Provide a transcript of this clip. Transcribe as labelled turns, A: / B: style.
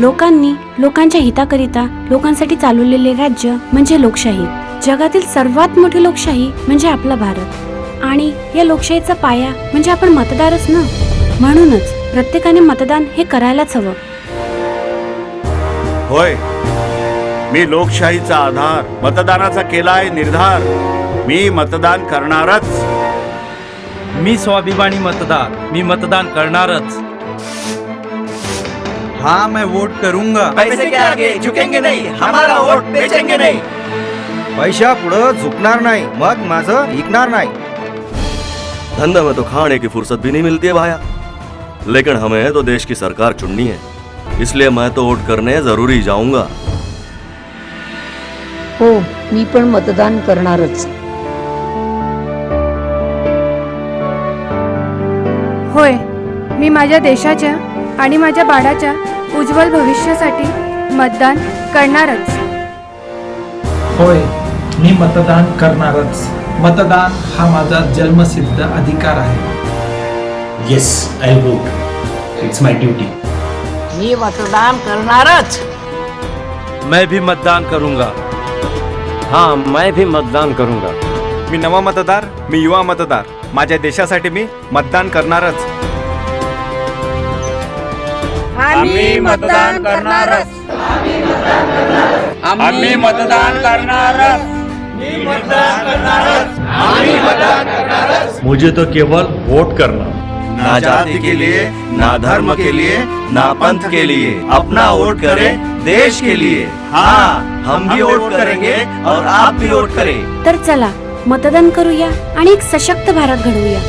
A: लोकांनी लोकांच्या हिताकरिता लोकांसाठी चालवलेले राज्य म्हणजे लोकशाही. जगातील सर्वात मोठी लोकशाही म्हणजे आपला भारत. आणि या लोकशाहीचा पाया म्हणजे आपण मतदारच ना? म्हणूनच प्रत्येकाने मतदान हे करायलाच हवं.
B: होय. मी लोकशाहीचा आधार मतदानाचा केलाय निर्धार. मी मतदान करणारच.
C: मी स्वाभिमानी मतदार मी मतदान करणारच.
D: हाँ मैं वोट करूंगा।
E: पैसे के आगे झुकेंगे नहीं हमारा वोट बेचेंगे नहीं।
D: पैशा पुढं झुकणार नाही मग माझं ऐकणार नाही।
F: धंधे में तो खाने की फुर्सत भी नहीं मिलती है भाया। लेकिन हमें तो देश की सरकार चुननी है इसलिए मैं तो वोट करने जरूरी जाऊंगा।
G: हो मी पण मतदान करणारच।
H: होय मी माझ्या देशाच्या आणि माझ्या बाळाच्या उज्ज्वल भविष्यासाठी मतदान करणारच.
I: होय मी मतदान करणारच. मतदान हा माझा जन्मसिद्ध अधिकार आहे.
E: Yes I vote it's my duty
G: मी मतदान करणारच.
C: मैं भी मतदान करूंगा।
J: हाँ मैं भी मतदान करूंगा।
D: मी नवा मतदार मी युवा मतदार. माझ्या देशासाठी मी मतदान करणारच.
E: आम्ही मतदान करणारच. आम्ही मतदान करणारच.
F: मुझे तो केवल वोट करना।
B: ना जाति के लिए ना धर्म के लिए ना पंथ के लिए। अपना वोट करें देश के लिए। हाँ हम भी वोट करेंगे और आप भी वोट करें।
A: तर चला मतदान करूया आणि एक सशक्त भारत घडवूया.